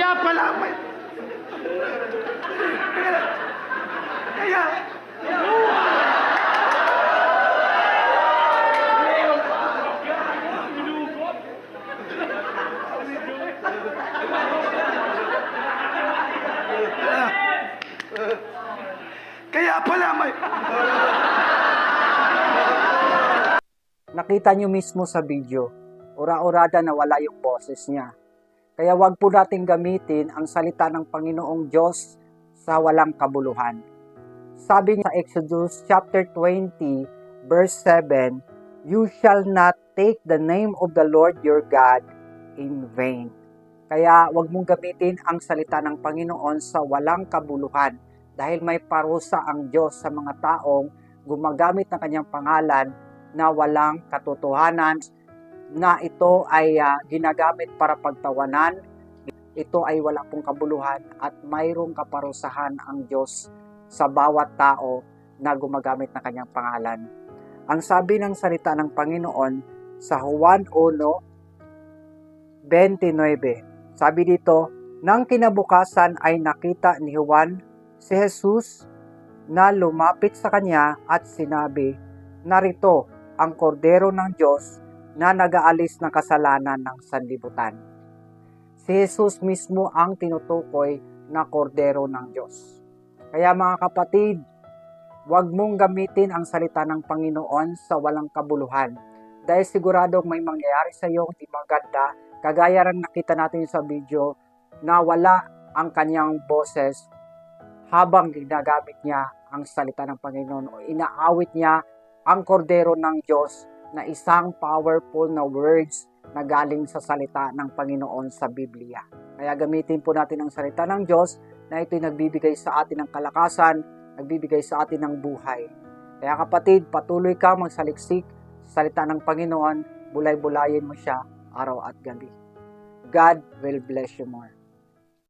Kaya pala, may... Kaya... Kaya... Kaya pala may... Nakita nyo mismo sa video, ura-urada na wala yung boses niya. Kaya wag po nating gamitin ang salita ng Panginoong Diyos sa walang kabuluhan. Sabi niya sa Exodus chapter 20 verse 7, You shall not take the name of the Lord your God in vain. Kaya wag mong gamitin ang salita ng Panginoon sa walang kabuluhan dahil may parusa ang Diyos sa mga taong gumagamit ng kanyang pangalan na walang katotohanan na ito ay uh, ginagamit para pagtawanan, ito ay wala pong kabuluhan at mayroong kaparusahan ang Diyos sa bawat tao na gumagamit ng kanyang pangalan. Ang sabi ng salita ng Panginoon sa Juan 1.29, sabi dito, Nang kinabukasan ay nakita ni Juan si Jesus na lumapit sa kanya at sinabi, Narito ang kordero ng Diyos na nagaalis ng kasalanan ng sanlibutan. Si Jesus mismo ang tinutukoy na kordero ng Diyos. Kaya mga kapatid, huwag mong gamitin ang salita ng Panginoon sa walang kabuluhan. Dahil siguradong may mangyayari sa iyo hindi maganda, kagaya rin nakita natin sa video na wala ang kanyang boses habang ginagamit niya ang salita ng Panginoon o inaawit niya ang kordero ng Diyos na isang powerful na words na galing sa salita ng Panginoon sa Biblia. Kaya gamitin po natin ang salita ng Diyos na ito'y nagbibigay sa atin ng kalakasan, nagbibigay sa atin ng buhay. Kaya kapatid, patuloy ka magsaliksik sa salita ng Panginoon, bulay-bulayin mo siya araw at gabi. God will bless you more.